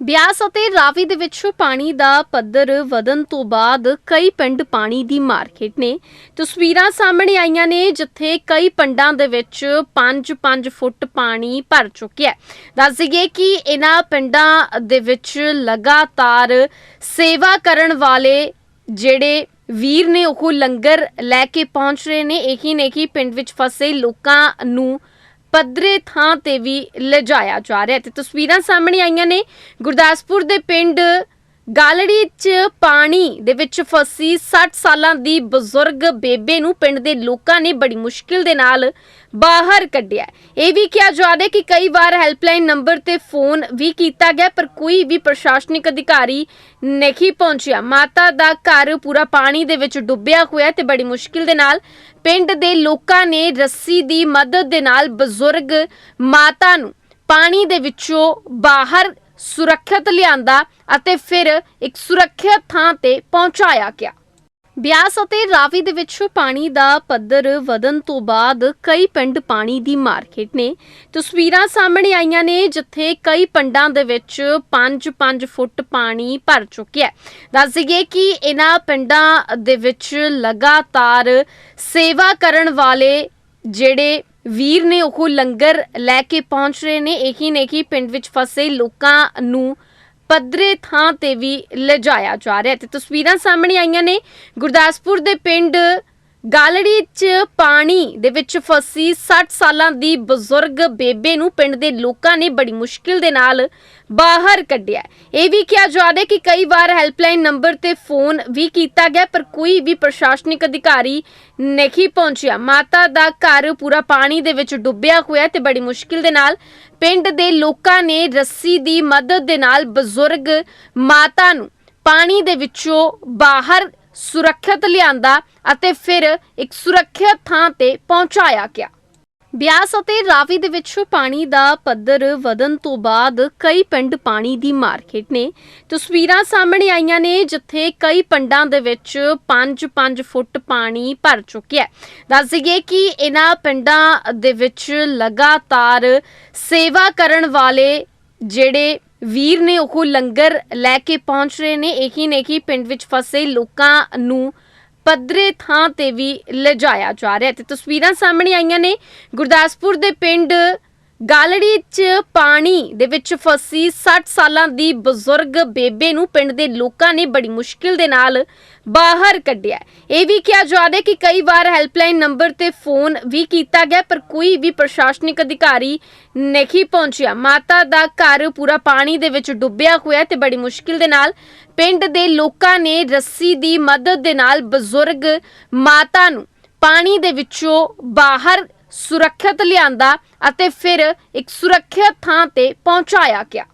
ਬਿਆਸ ਅਤੇ ਰਾਵੀ ਦੇ ਵਿੱਚ ਪਾਣੀ ਦਾ ਪੱਧਰ ਵਧਣ ਤੋਂ ਬਾਅਦ ਕਈ ਪਿੰਡ ਪਾਣੀ ਦੀ ਮਾਰਕੀਟ ਨੇ। ਤਸਵੀਰਾਂ ਸਾਹਮਣੇ ਆਈਆਂ ਨੇ ਜਿੱਥੇ ਕਈ ਪਿੰਡਾਂ ਦੇ ਵਿੱਚ 5-5 ਫੁੱਟ ਪਾਣੀ ਭਰ ਚੁੱਕਿਆ ਦੱਸ ਦਈਏ ਕਿ ਇਹਨਾਂ ਪਿੰਡਾਂ ਦੇ ਵਿੱਚ ਲਗਾਤਾਰ ਸੇਵਾ ਕਰਨ ਵਾਲੇ ਜਿਹੜੇ ਵੀਰ ਨੇ ਉਹ ਲੰਗਰ ਲੈ ਕੇ ਪਹੁੰਚ ਰਹੇ ਨੇ। ਇਹੀ ਨੇ ਕਿ ਪਿੰਡ ਵਿੱਚ ਫਸੇ ਲੋਕਾਂ ਨੂੰ ਪੱਧਰੇ ਥਾਂ ਤੇ ਵੀ ਲਿਜਾਇਆ ਜਾ ਰਿਹਾ ਤੇ ਤਸਵੀਰਾਂ ਸਾਹਮਣੇ ਆਈਆਂ ਨੇ। ਗੁਰਦਾਸਪੁਰ ਦੇ ਪਿੰਡ ਗਾਲੜੀ 'ਚ ਪਾਣੀ ਦੇ ਵਿੱਚ ਫਸੀ 60 ਸਾਲਾਂ ਦੀ ਬਜ਼ੁਰਗ ਬੇਬੇ ਨੂੰ ਪਿੰਡ ਦੇ ਲੋਕਾਂ ਨੇ ਬੜੀ ਮੁਸ਼ਕਿਲ ਦੇ ਨਾਲ ਬਾਹਰ ਕੱਢਿਆ ਇਹ ਵੀ ਕਿਹਾ ਜਾ ਰਿਹਾ ਕਿ ਕਈ ਵਾਰ ਹੈਲਪਲਾਈਨ ਨੰਬਰ ਤੇ ਫੋਨ ਵੀ ਕੀਤਾ ਗਿਆ, ਪਰ ਕੋਈ ਵੀ ਪ੍ਰਸ਼ਾਸਨਿਕ ਅਧਿਕਾਰੀ ਨਹੀਂ ਪਹੁੰਚਿਆ। ਮਾਤਾ ਦਾ ਘਰ ਪੂਰਾ ਪਾਣੀ ਦੇ ਵਿੱਚ ਡੁੱਬਿਆ ਹੋਇਆ ਤੇ ਬੜੀ ਮੁਸ਼ਕਿਲ ਦੇ ਨਾਲ ਪਿੰਡ ਦੇ ਲੋਕਾਂ ਨੇ ਰੱਸੀ ਦੀ ਮਦਦ ਦੇ ਨਾਲ ਬਜ਼ੁਰਗ ਮਾਤਾ ਨੂੰ ਪਾਣੀ ਦੇ ਵਿੱਚੋਂ ਬਾਹਰ ਸੁਰੱਖਿਅਤ ਲਿਆਂਦਾ ਅਤੇ ਫਿਰ ਇੱਕ ਸੁਰੱਖਿਅਤ ਥਾਂ ਤੇ ਪਹੁੰਚਾਇਆ ਗਿਆ। ਬਿਆਸ ਅਤੇ ਰਾਵੀ ਦੇ ਵਿੱਚ ਪਾਣੀ ਦਾ ਪੱਧਰ ਵਧਣ ਤੋਂ ਬਾਅਦ ਕਈ ਪਿੰਡ ਪਾਣੀ ਦੀ ਮਾਰਕੀਟ ਨੇ ਤਸਵੀਰਾਂ ਸਾਹਮਣੇ ਆਈਆਂ ਨੇ, ਜਿੱਥੇ ਕਈ ਪਿੰਡਾਂ ਦੇ ਵਿੱਚ 5-5 ਫੁੱਟ ਪਾਣੀ ਭਰ ਚੁੱਕਿਆ ਦੱਸ ਦਈਏ ਕਿ ਇਹਨਾਂ ਪਿੰਡਾਂ ਦੇ ਵਿੱਚ ਲਗਾਤਾਰ ਸੇਵਾ ਕਰਨ ਵਾਲੇ ਜਿਹੜੇ ਵੀਰ ਨੇ ਉਹ ਲੰਗਰ ਲੈ ਕੇ ਪਹੁੰਚ ਰਹੇ ਨੇ। ਇਹੀ ਨੇ ਕਿ ਪਿੰਡ ਵਿੱਚ ਫਸੇ ਲੋਕਾਂ ਨੂੰ ਪੱਧਰੇ ਥਾਂ ਤੇ ਵੀ ਲਿਜਾਇਆ ਜਾ ਰਿਹਾ ਤੇ ਤਸਵੀਰਾਂ ਸਾਹਮਣੇ ਆਈਆਂ ਨੇ। ਗੁਰਦਾਸਪੁਰ ਦੇ ਪਿੰਡ ਗਾਲੜੀ 'ਚ ਪਾਣੀ ਦੇ ਵਿੱਚ ਫਸੀ 60 ਸਾਲਾਂ ਦੀ ਬਜ਼ੁਰਗ ਬੇਬੇ ਨੂੰ ਪਿੰਡ ਦੇ ਲੋਕਾਂ ਨੇ ਬੜੀ ਮੁਸ਼ਕਿਲ ਦੇ ਨਾਲ ਬਾਹਰ ਕੱਢਿਆ ਇਹ ਵੀ ਕਿਹਾ ਜਾ ਰਿਹਾ ਕਿ ਕਈ ਵਾਰ ਹੈਲਪਲਾਈਨ ਨੰਬਰ ਤੇ ਫੋਨ ਵੀ ਕੀਤਾ ਗਿਆ, ਪਰ ਕੋਈ ਵੀ ਪ੍ਰਸ਼ਾਸਨਿਕ ਅਧਿਕਾਰੀ ਨਹੀਂ ਪਹੁੰਚਿਆ। ਮਾਤਾ ਦਾ ਘਰ ਪੂਰਾ ਪਾਣੀ ਦੇ ਵਿੱਚ ਡੁੱਬਿਆ ਹੋਇਆ ਹੈ ਤੇ ਬੜੀ ਮੁਸ਼ਕਿਲ ਦੇ ਨਾਲ ਪਿੰਡ ਦੇ ਲੋਕਾਂ ਨੇ ਰੱਸੀ ਦੀ ਮਦਦ ਦੇ ਨਾਲ ਬਜ਼ੁਰਗ ਮਾਤਾ ਨੂੰ ਪਾਣੀ ਦੇ ਵਿੱਚੋਂ ਬਾਹਰ ਸੁਰੱਖਿਅਤ ਲਿਆਂਦਾ ਅਤੇ ਫਿਰ ਇੱਕ ਸੁਰੱਖਿਅਤ ਥਾਂ ਤੇ ਪਹੁੰਚਾਇਆ ਗਿਆ। ਬਿਆਸ ਅਤੇ ਰਾਵੀ ਦੇ ਵਿੱਚ ਪਾਣੀ ਦਾ ਪੱਧਰ ਵਧਣ ਤੋਂ ਬਾਅਦ ਕਈ ਪਿੰਡ ਪਾਣੀ ਦੀ ਮਾਰਕੀਟ ਨੇ ਤਸਵੀਰਾਂ ਸਾਹਮਣੇ ਆਈਆਂ ਨੇ, ਜਿੱਥੇ ਕਈ ਪਿੰਡਾਂ ਦੇ ਵਿੱਚ 5-5 ਫੁੱਟ ਪਾਣੀ ਭਰ ਚੁੱਕਿਆ ਹੈ। ਦੱਸ ਦਈਏ ਕਿ ਇਹਨਾਂ ਪਿੰਡਾਂ ਦੇ ਵਿੱਚ ਲਗਾਤਾਰ ਸੇਵਾ ਕਰਨ ਵਾਲੇ ਜਿਹੜੇ ਵੀਰ ਨੇ, ਉਹ ਲੰਗਰ ਲੈ ਕੇ ਪਹੁੰਚ ਰਹੇ ਨੇ। ਇਹੀ ਨੇ ਕਿ ਪਿੰਡ ਵਿੱਚ ਫਸੇ ਲੋਕਾਂ ਨੂੰ ਪੱਧਰੇ ਥਾਂ ਤੇ ਵੀ ਲਿਜਾਇਆ ਜਾ ਰਿਹਾ ਹੈ ਤੇ ਤਸਵੀਰਾਂ ਸਾਹਮਣੇ ਆਈਆਂ ਨੇ ਗੁਰਦਾਸਪੁਰ ਦੇ ਪਿੰਡ ਗਾਲੜੀ 'ਚ ਪਾਣੀ ਦੇ ਵਿੱਚ ਫਸੀ 60 ਸਾਲਾਂ ਦੀ ਬਜ਼ੁਰਗ ਬੇਬੇ ਨੂੰ ਪਿੰਡ ਦੇ ਲੋਕਾਂ ਨੇ ਬੜੀ ਮੁਸ਼ਕਿਲ ਦੇ ਨਾਲ ਬਾਹਰ ਕੱਢਿਆ। ਇਹ ਵੀ ਕਿਹਾ ਜਾ ਰਿਹਾ ਕਿ ਕਈ ਵਾਰ ਹੈਲਪਲਾਈਨ ਨੰਬਰ ਤੇ ਫੋਨ ਵੀ ਕੀਤਾ ਗਿਆ, ਪਰ ਕੋਈ ਵੀ ਪ੍ਰਸ਼ਾਸਨਿਕ ਅਧਿਕਾਰੀ ਨਹੀਂ ਪਹੁੰਚਿਆ। ਮਾਤਾ ਦਾ ਘਰ ਪੂਰਾ ਪਾਣੀ ਦੇ ਵਿੱਚ ਡੁੱਬਿਆ ਹੋਇਆ ਹੈ ਤੇ ਬੜੀ ਮੁਸ਼ਕਿਲ ਦੇ ਨਾਲ ਪਿੰਡ ਦੇ ਲੋਕਾਂ ਨੇ ਰੱਸੀ ਦੀ ਮਦਦ ਦੇ ਨਾਲ ਬਜ਼ੁਰਗ ਮਾਤਾ ਨੂੰ ਪਾਣੀ ਦੇ ਵਿੱਚੋਂ ਬਾਹਰ ਸੁਰੱਖਿਅਤ ਲਿਆਂਦਾ ਅਤੇ ਫਿਰ ਇੱਕ ਸੁਰੱਖਿਅਤ ਥਾਂ ਤੇ ਪਹੁੰਚਾਇਆ ਗਿਆ।